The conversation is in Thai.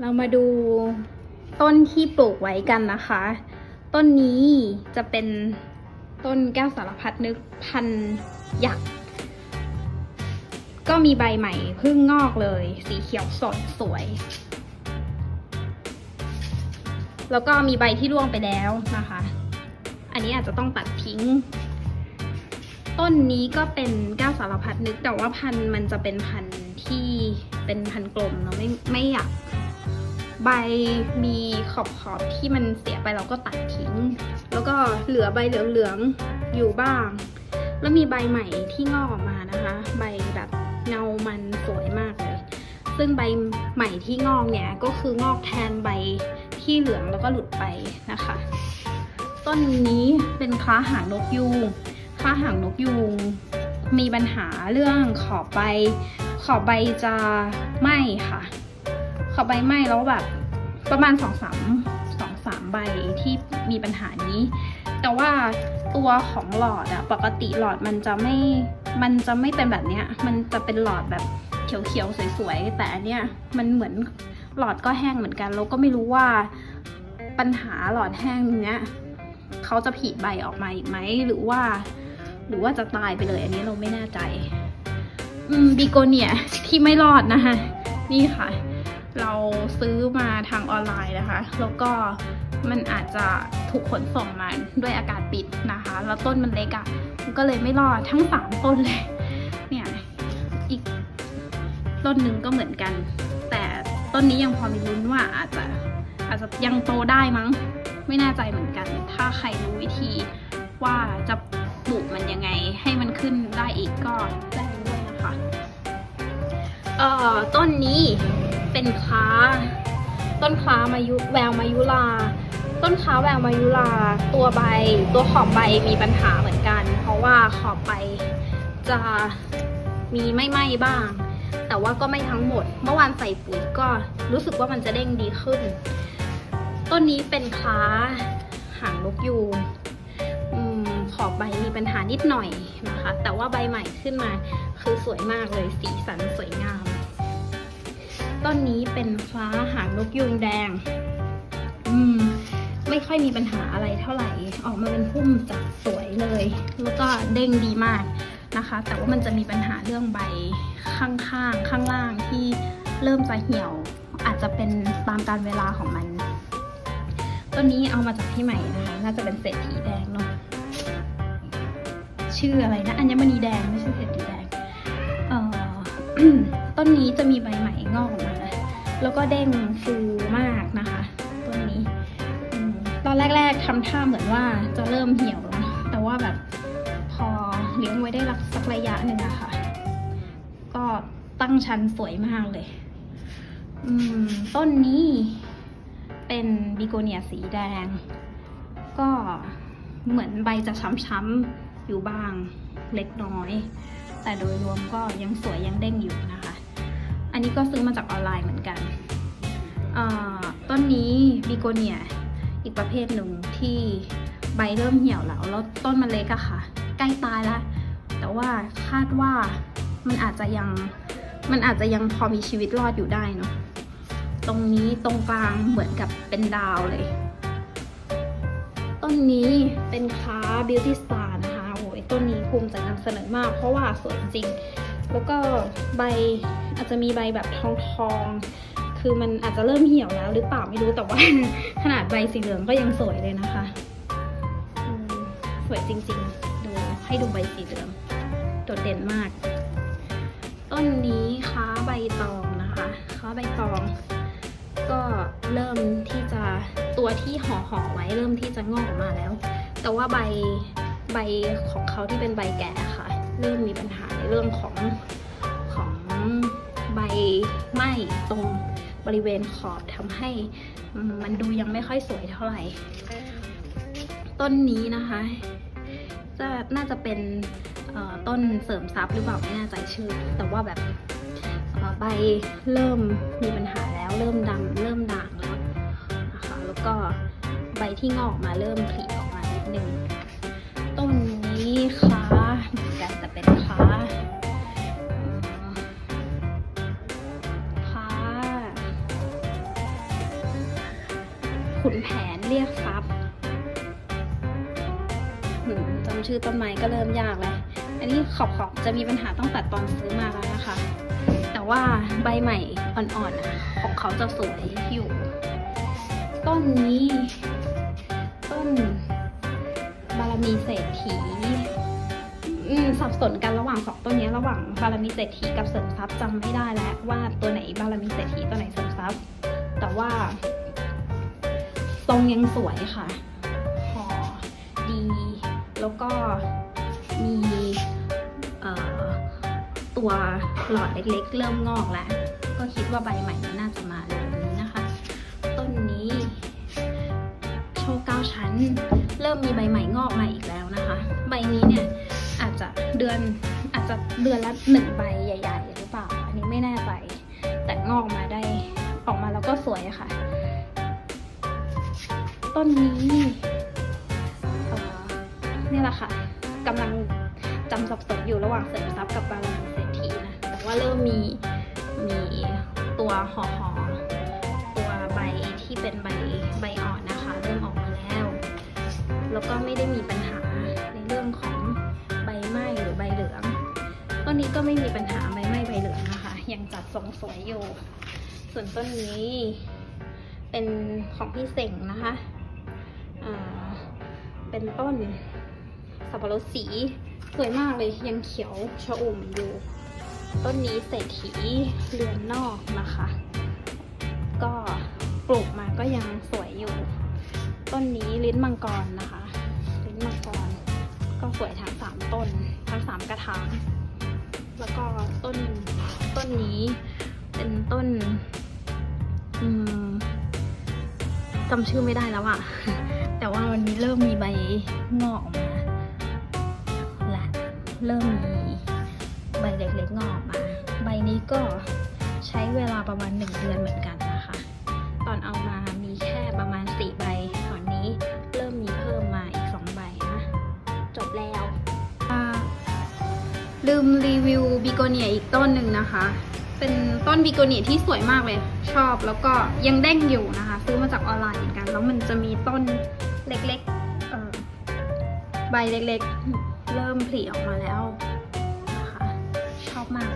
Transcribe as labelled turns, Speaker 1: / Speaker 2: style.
Speaker 1: เรามาดูต้นที่ปลูกไว้กันนะคะ ต้นนี้จะเป็นต้นแก้วสารพัดนึกพันหยักษ์ก็มีใบใหม่เพิ่งงอกเลย สีเขียวสดสวย แล้วก็มีใบที่ร่วงไปแล้วนะคะ อันนี้อาจจะต้องตัดทิ้ง ต้นนี้ก็เป็นแก้วสารพัดนึกแต่ว่าพันมันจะเป็นพัน ที่เป็นพันกลมเนาะไม่ไม่อยากใบมีขอบขอบที่มันเสียไปเราก็ตัดทิ้ง แล้วก็เหลือใบเหลืองๆอยู่บ้าง แล้วมีใบใหม่ที่งอกออกมานะคะ ใบแบบเงามันสวยมากเลย ซึ่งใบใหม่ที่งอกเนี่ยก็คืองอกแทนใบที่เหลืองแล้วก็หลุดไปนะคะ ต้นนี้เป็นคล้าหางนกยูงคล้าหางนกยูงมีปัญหาเรื่องขอบใบ ขอบใบจะไหม้ค่ะ ขอบใบไหม้แล้วแบบประมาณสองสามสองสามใบที่มีปัญหานี้ แต่ว่าตัวของหลอดอะปกติหลอดมันจะไม่ มันจะไม่เป็นแบบเนี้ย มันจะเป็นหลอดแบบเขียวๆสวยๆ แต่อันเนี้ยมันเหมือนหลอดก็แห้งเหมือนกัน แล้วก็ไม่รู้ว่าปัญหาหลอดแห้งเนี้ยเขาจะผลิใบออกมาอีกไหมหรือว่า หรือว่าจะตายไปเลยอันนี้เราไม่แน่ใจ บิโกเนียที่ไม่รอดนะคะ นี่ค่ะ เราซื้อมาทางออนไลน์นะคะ แล้วก็มันอาจจะถูกขนส่งมาด้วยอากาศปิดนะคะ แล้วต้นมันเล็กอะ่ะก็เลยไม่รอดทั้งสามต้นเลย เนี่ย อีกต้นหนึ่งก็เหมือนกัน แต่ต้นนี้ยังพอมีลุ้นว่าอาจจะอาจจะยังโตได้มั้ง ไม่แน่ใจเหมือนกัน ถ้าใครรู้วิธีว่าจะปลูกมันยังไงให้มันขึ้นได้อีกก็แจ้งด้วยนะ คะเอ่อต้นนี้เป็นค้า ต้นค้ามายุแววมายุลา ต้นค้าแววมายุลาตัวใบ ตัวขอบใบมีปัญหาเหมือนกัน เพราะว่าขอบใบจะมีไม่ไหม้บ้าง แต่ว่าก็ไม่ทั้งหมด เมื่อวานใส่ปุ๋ยก็รู้สึกว่ามันจะเด้งดีขึ้น ต้นนี้เป็นค้าหางนกยูงขอบใบมีปัญหานิดหน่อยนะคะ แต่ว่าใบใหม่ขึ้นมา คือสวยมากเลยสีสันสวยงาม ต้นนี้เป็นฟ้าหางนกยูงแดง อืม ไม่ค่อยมีปัญหาอะไรเท่าไหร่ ออกมาเป็นพุ่มจัดสวยเลย แล้วก็เด้งดีมากนะคะ แต่ว่ามันจะมีปัญหาเรื่องใบข้างๆข้างล่างที่เริ่มจะเหี่ยว อาจจะเป็นตามการเวลาของมันต้นนี้เอามาจากที่ใหม่นะคะ น่าจะเป็นเศรษฐีแดงเนาะชื่ออะไรนะ อัญมณีแดงไม่ใช่เศรษฐีแดง ต้นนี้จะมีใบใหม่งอกออกมา แล้วก็เด้งฟูมากนะคะ ต้นนี้อตอนแรกๆทำท่าเหมือนว่าจะเริ่มเหี่ยวแล้ว แต่ว่าแบบพอเลี้ยงไว้ได้สักระยะหนึ่งอะค่ะ ก็ตั้งชั้นสวยมากเลยอืมต้นนี้เป็นบิโกเนียสีแดง ก็เหมือนใบจะช้ำๆอยู่บ้างเล็กน้อย แต่โดยรวมก็ยังสวยยังเด้งอยู่นะคะ อันนี้ก็ซื้อมาจากออนไลน์เหมือนกัน ต้นนี้บิโกเนียอีกประเภทหนึ่งที่ใบเริ่มเหี่ยวแล้ว แล้วต้นมันเล็กอะค่ะ ใกล้ตายแล้ว แต่ว่าคาดว่ามันอาจจะยังมันอาจจะยังพอมีชีวิตรอดอยู่ได้เนาะตรงนี้ตรงกลางเหมือนกับเป็นดาวเลย ต้นนี้เป็นค้า Beauty Star ต้นนี้ภูมิใจนำเสนอมาก เพราะว่าสวยจริง แล้วก็ใบอาจจะมีใบแบบทองทองๆคือมันอาจจะเริ่มเหี่ยวแล้ว หรือเปล่าไม่รู้แต่ว่า ขนาดใบสีเหลืองก็ยังสวยเลยนะคะสวยจริง ๆ ดูให้ดูใบสีเหลืองโดดเด่นมาก ต้นนี้ค้าใบตองนะคะค้าใบตอง ก็เริ่มที่จะตัวที่ห่อห่อๆไว้เริ่มที่จะงอกออกมาแล้ว แต่ว่าใบ ใบของเขาที่เป็นใบแก่ค่ะ เริ่มมีปัญหาในเรื่องของของใบไหม้ตรงบริเวณขอบทำให้มันดูยังไม่ค่อยสวยเท่าไหร่ ต้นนี้นะคะจะน่าจะเป็นต้นเสริมซับหรือเปล่าไม่แน่ใจชื่อ แต่ว่าแบบใบเริ่มมีปัญหาแล้ว เริ่มดำเริ่มด่างแล้วนะคะแล้วก็ใบที่งอกออกมาเริ่มผลิออกมานิดนึง ต้นนี้ค่ะจะจะเป็นค่ะค่ะขุนแผนเรียกทรัพย์จำชื่อต้นไม้ก็เริ่มยากเลยอันนี้ขอบขอบจะมีปัญหาต้องตัดตอนซื้อมาแล้วนะคะ แต่ว่าใบใหม่อ่อนๆของเขาจะสวยอยู่ ต้นนี้ ต้น มีเศรษฐีอืมสับสนกันระหว่างสองต้นนี้ระหว่างบารมีเศรษฐีกับเสริมทรัพย์จำไม่ได้แล้วว่าตัวไหนบารมีเศรษฐีตัวไหนเสริมทรัพย์ แต่ว่าทรงยังสวยค่ะห่อดี แล้วก็มีตัวหลอดเล็กๆ เริ่มงอกแล้ว ก็คิดว่าใบใหม่มันน่าจะมาเร็วนี้นะคะ ต้นนี้โชว์เก้าชั้น ริ่มมีใบใหม่งอกมาอีกแล้วนะคะ ใบนี้เนี่ยอาจจะเดือนอาจจะเดือนละหนึ่งใบใหญ่ๆหรือเปล่า อันนี้ไม่แน่ใจ แต่งอกมาได้ออกมาแล้วก็สวยอะค่ะ ต้นนี้เนี่แหละค่ะกำลังจำสับสนอยู่ระหว่างเสริมทรัพย์กับบารเศรษฐีนะ แต่ว่าเริ่มมีมีตัวห่อหอตัวใบที่เป็นใบ ก็ไม่มีปัญหาใบไหม้ใบเหลืองนะคะ ยังจัดทรงสวยอยู่ ส่วนต้นนี้เป็นของพี่เสงนะคะเป็นต้นสับปะรดสีสวยมากเลยยังเขียวชอุ่มอยู่ ต้นนี้เศรษฐีเรือนนอกนะคะ ก็ปลูกมาก็ยังสวยอยู่ ต้นนี้ลิ้นมังกรนะคะ ลิ้นมังกรก็สวยทั้งสามต้น ทั้งสามกระถาง แล้วก็ต้นต้นนี้เป็นต้นจำชื่อไม่ได้แล้วอะแต่ว่าวันนี้เริ่มมีใบงอกออกมาและเริ่มมีใบเล็กๆงอกออกมา ใบนี้ก็ใช้เวลาประมาณหนึ่งเดือน ลืมรีวิวบิโกเนียอีกต้นหนึ่งนะคะ เป็นต้นบิโกเนียที่สวยมากเลยชอบแล้วก็ยังเด้งอยู่นะคะ ซื้อมาจากออนไลน์เหมือนกัน แล้วมันจะมีต้นเล็กๆใบเล็กๆ เริ่มผลิออกมาแล้วนะคะชอบมาก